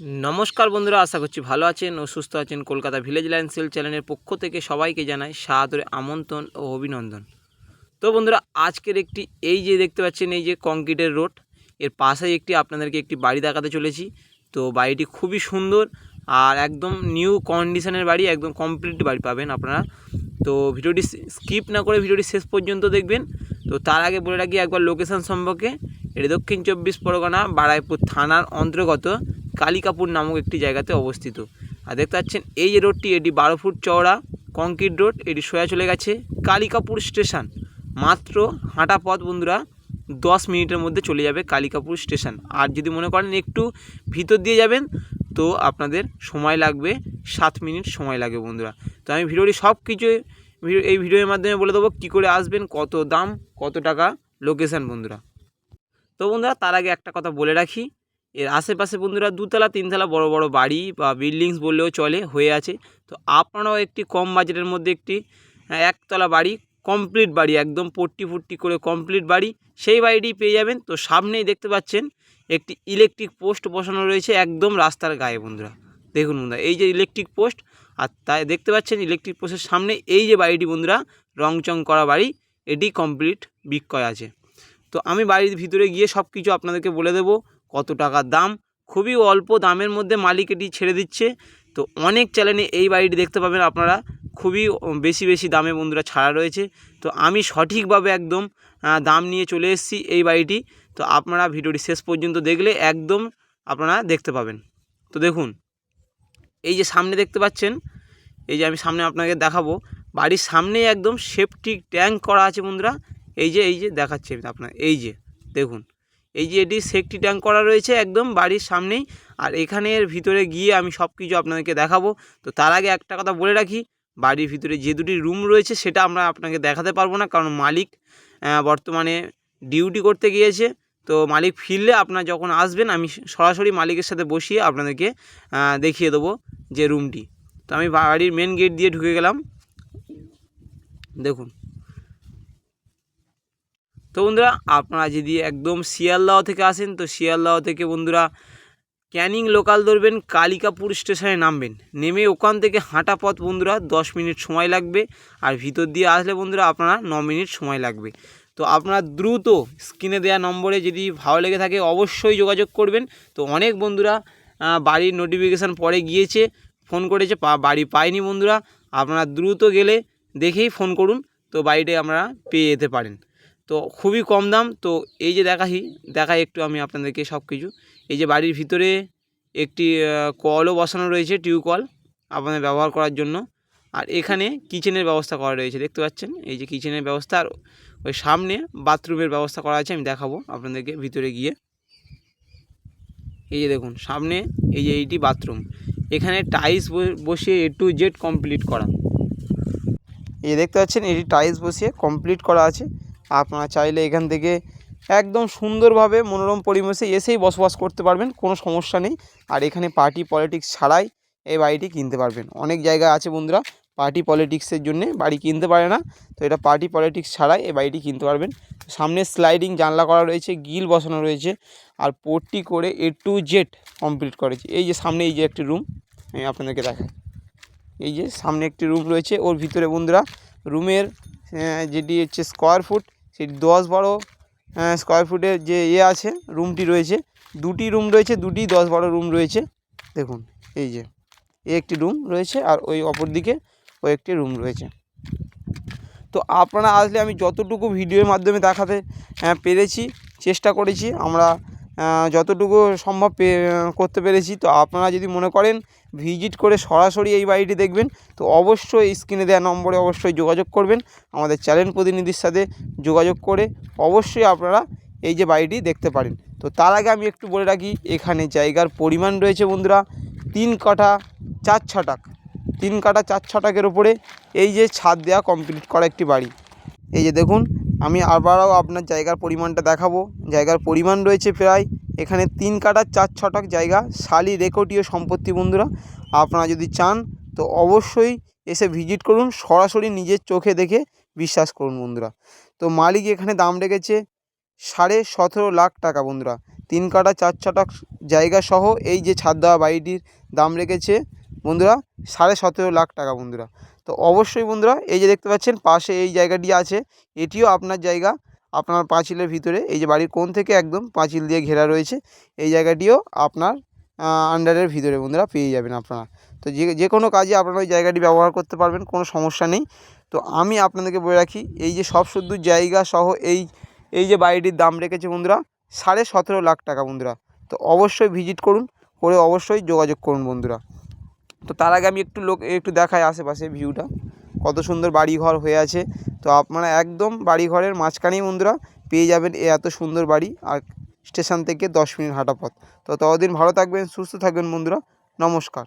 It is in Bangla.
নমস্কার বন্ধুরা, আশা করছি ভালো আছেন ও সুস্থ আছেন কলকাতা ভিলেজ লাইন সেল চ্যানেলের পক্ষ থেকে সবাইকে জানাই সাদরে আমন্ত্রণ ও অভিনন্দন। তো বন্ধুরা, আজকের একটি এই যে দেখতে পাচ্ছেন, এই যে কংক্রিটের রোড, এর পাশেই একটি আপনাদেরকে একটি বাড়ি দেখাতে চলেছি। তো বাড়িটি খুবই সুন্দর আর একদম নিউ কন্ডিশনের বাড়ি, একদম কমপ্লিট বাড়ি পাবেন আপনারা। তো ভিডিওটি স্কিপ না করে ভিডিওটি শেষ পর্যন্ত দেখবেন। তো তার আগে বলে রাখি একবার লোকেশন সম্পর্কে। এটি দক্ষিণ চব্বিশ পরগনা, বারাইপুর থানার অন্তর্গত। কালিকাপুর নামক একটি জায়গাতে অবস্থিত। আর দেখতে পাচ্ছেন, এই যে রোডটি, এটি বারো ফুট চওড়া, কংক্রিট রোড, এটি সোয়া চলে গেছে কালিকাপুর স্টেশন। মাত্র হাঁটা পথ বন্ধুরা, দশ মিনিটের মধ্যে চলে যাবে কালিকাপুর স্টেশন। আর যদি মনে করেন একটু ভিতর দিয়ে যাবেন, তো আপনাদের সময় লাগবে, সাত মিনিট সময় লাগবে বন্ধুরা। তো আমি ভিডিওটি সব কিছু এই ভিডিওর মাধ্যমে বলে দেবো কী করে আসবেন, কত দাম, কত টাকা, লোকেশান বন্ধুরা। তো বন্ধুরা, তার আগে একটা কথা বলে রাখি এর আশেপাশে বন্ধুরা দুতলা, তিনতলা বড় বড় বাড়ি বা বিল্ডিংস বললেও চলে, হয়ে আছে। তো আপনারাও একটি কম বাজেটের মধ্যে একটি একতলা বাড়ি কমপ্লিট বাড়ি, একদম পট্টি ফুট্টি করে কমপ্লিট বাড়ি, সেই বাড়িটি পেয়ে যাবেন। তো সামনেই দেখতে পাচ্ছেন, একটি ইলেকট্রিক পোস্ট বসানো রয়েছে একদম রাস্তার গায়ে বন্ধুরা। দেখুন বন্ধুরা, এই যে ইলেকট্রিক পোস্ট আর তাই দেখতে পাচ্ছেন ইলেকট্রিক পোস্টের সামনে এই যে বাড়িটি বন্ধুরা রং চং করা বাড়ি, এটি কমপ্লিট বিক্রয় আছে। তো আমি বাড়ির ভিতরে গিয়ে সব কিছু আপনাদেরকে বলে দেবো। কত টাকার দাম? খুবই অল্প দামের মধ্যে মালিক এটি ছেড়ে দিচ্ছে। তো অনেক চ্যানেলে এই বাড়িটি দেখতে পাবেন আপনারা। খুবই বেশি বেশি দামে বন্ধুরা ছাড়া রয়েছে। তো আমি সঠিকভাবে একদম দাম নিয়ে চলে এসেছি এই বাড়িটি। তো আপনারা ভিডিওটি শেষ পর্যন্ত দেখলে একদম আপনারা দেখতে পাবেন। তো দেখুন, এই যে সামনে দেখতে পাচ্ছেন, এই যে আমি সামনে আপনাকে দেখাবো। বাড়ির সামনেই একদম সেফটি ট্যাঙ্ক করা আছে বন্ধুরা। এই যে এই যে দেখাচ্ছি আপনার এই যে, দেখুন। এই যে এটি সেফটি ট্যাঙ্ক করা রয়েছে একদম বাড়ির সামনেই। আর এখানের ভিতরে গিয়ে আমি সব কিছু আপনাদেরকে দেখাবো। তো তার আগে একটা কথা বলে রাখি, বাড়ির ভিতরে যে দুটি রুম রয়েছে সেটা আমরা আপনাকে দেখাতে পারব না, কারণ মালিক বর্তমানে ডিউটি করতে গিয়েছে। তো মালিক ফিরলে আপনার যখন আসবেন, আমি সরাসরি মালিকের সাথে বসিয়ে আপনাদেরকে দেখিয়ে দেবো যে রুমটি তো আমি বাড়ির মেন গেট দিয়ে ঢুকে গেলাম। দেখুন। তো বন্ধুরা, আপনারা যদি একদম শিয়ালদাহ থেকে আসেন, তো শিয়ালদাহ থেকে বন্ধুরা ক্যানিং লোকাল ধরবেন, কালিকাপুর স্টেশনে নামবেন। নেমে ওখান থেকে হাঁটা পথ বন্ধুরা, দশ মিনিট সময় লাগবে। আর ভিতর দিয়ে আসলে বন্ধুরা, আপনারা ন মিনিট সময় লাগবে। তো আপনারা দ্রুত স্ক্রিনে দেওয়া নম্বরে যদি ভালো লেগে থাকে, অবশ্যই যোগাযোগ করবেন। তো অনেক বন্ধুরা বাড়ির নোটিফিকেশান পরে গিয়েছে ফোন করেছে বাড়ি পায়নি বন্ধুরা। আপনারা দ্রুত গেলে দেখেই ফোন করুন, তো বাড়িটাই আমরা পেয়ে যেতে পারেন। তো খুবই কম দাম। তো এই যে দেখাই দেখাই একটু আমি আপনাদেরকে সব কিছু এই যে বাড়ির ভিতরে একটি কলও বসানো রয়েছে টিউ কল আপনাদের ব্যবহার করার জন্য। আর এখানে কিচেনের ব্যবস্থা করা রয়েছে, দেখতে পাচ্ছেন? এই যে কিচেনের ব্যবস্থা আর ওই সামনে বাথরুমের ব্যবস্থা করা আছে, আমি দেখাবো আপনাদেরকে ভিতরে গিয়ে। এই যে দেখুন, সামনে এই যে এইটি বাথরুম। এখানে টাইলস বসিয়ে এ টু জেড কমপ্লিট করা। এই দেখতে পাচ্ছেন, এটি টাইলস বসিয়ে কমপ্লিট করা আছে। আপনারা চাইলে এখান থেকে একদম সুন্দরভাবে মনোরম পরিবেশে এসেই বসবাস করতে পারবেন, কোনো সমস্যা নেই। আর এখানে পার্টি পলিটিক্স ছাড়াই এই বাড়িটি কিনতে পারবেন। অনেক জায়গা আছে বন্ধুরা, পার্টি পলিটিক্সের জন্য বাড়ি কিনতে পারে না, তো এটা পার্টি পলিটিক্স ছাড়াই এই বাড়িটি কিনতে পারবেন। সামনে স্লাইডিং জানলা করা রয়েছে গিল বসানো রয়েছে, আর পোর্টটি করে এ টু জেড কমপ্লিট করেছে। এই যে সামনে এই যে একটি রুম, আমি আপনাদেরকে দেখাই। এই যে সামনে একটি রুম রয়েছে, ওর ভিতরে বন্ধুরা রুমের যেটি হচ্ছে স্কোয়ার ফুট সেটি দশ বারো স্কোয়ার ফুটের যে ইয়ে আছে রুমটি রয়েছে, দুটি রুম রয়েছে, দুটি দশ বারো রুম রয়েছে। দেখুন, এই যে এ একটি রুম রয়েছে আর ওই অপর দিকে ওই একটি রুম রয়েছে। তো আপনারা আসলে আমি যতটুকু ভিডিওর মাধ্যমে দেখাতে পেরেছি, চেষ্টা করেছি, আমরা যতটুকু সম্ভব করতে পেরেছি। তো আপনারা যদি মনে করেন ভিজিট করে সরাসরি এই বাড়িটি দেখবেন, তো অবশ্যই স্ক্রিনে দেওয়া নম্বরে অবশ্যই যোগাযোগ করবেন। আমাদের চ্যানেল প্রতিনিধির সাথে যোগাযোগ করে অবশ্যই আপনারা এই যে বাড়িটি দেখতে পারেন। তো তার আগে আমি একটু বলে রাখি, এখানে জায়গার পরিমাণ রয়েছে বন্ধুরা তিন কাঠা চার ছটাক। তিন কাঠা চার ছটাকের ওপরে এই যে ছাদ দেওয়া কমপ্লিট করা একটি বাড়ি। এই যে দেখুন আমি আবারও আপনার জায়গার পরিমাণটা দেখাবো। জায়গার পরিমাণ রয়েছে প্রায় এখানে তিন কাঠা চার ছটাক জায়গা, শালি রেকর্ডীয় সম্পত্তি বন্ধুরা, আপনারা যদি চান তো অবশ্যই এসে ভিজিট করুন, সরাসরি নিজের চোখে দেখে বিশ্বাস করুন বন্ধুরা। তো মালিক এখানে দাম রেখেছে সাড়ে সতেরো লাখ টাকা বন্ধুরা। তিন কাটা চার ছটা জায়গা সহ এই যে ছাদ দেওয়া বাড়িটির দাম রেখেছে বন্ধুরা সাড়ে সতেরো লাখ টাকা বন্ধুরা। তো অবশ্যই বন্ধুরা এই যে দেখতে পাচ্ছেন, পাশে এই জায়গাটি আছে। এটিও আপনার জায়গা। আপনার পাঁচিলের ভিতরে, এই যে বাড়ির কোণ থেকে একদম পাঁচিল দিয়ে ঘেরা রয়েছে, এই জায়গাটিও আপনার আন্ডারের ভিতরে বন্ধুরা পেয়ে যাবেন আপনারা। তো যে যে কোনো কাজে আপনারা ওই জায়গাটি ব্যবহার করতে পারবেন, কোনো সমস্যা নেই। তো আমি আপনাদেরকে বলে রাখি, এই যে সব শুদ্ধ জায়গা সহ এই এই যে বাড়িটির দাম রেখেছে বন্ধুরা, সাড়ে সতেরো লাখ টাকা বন্ধুরা। তো অবশ্যই ভিজিট করুন, করে অবশ্যই যোগাযোগ করুন বন্ধুরা। তো তার আগে আমি একটু লোক, একটু দেখাই আশেপাশে ভিউটা। কত সুন্দর বাড়ি ঘর হয়ে আছে। তো আপনারা একদম বাড়ি ঘরের মাঝখানেই বন্ধুরা পেয়ে যাবেন এ এত সুন্দর বাড়ি আর স্টেশন থেকে দশ মিনিট হাঁটা পথ। তো ততদিন ভালো থাকবেন, সুস্থ থাকবেন বন্ধুরা। নমস্কার।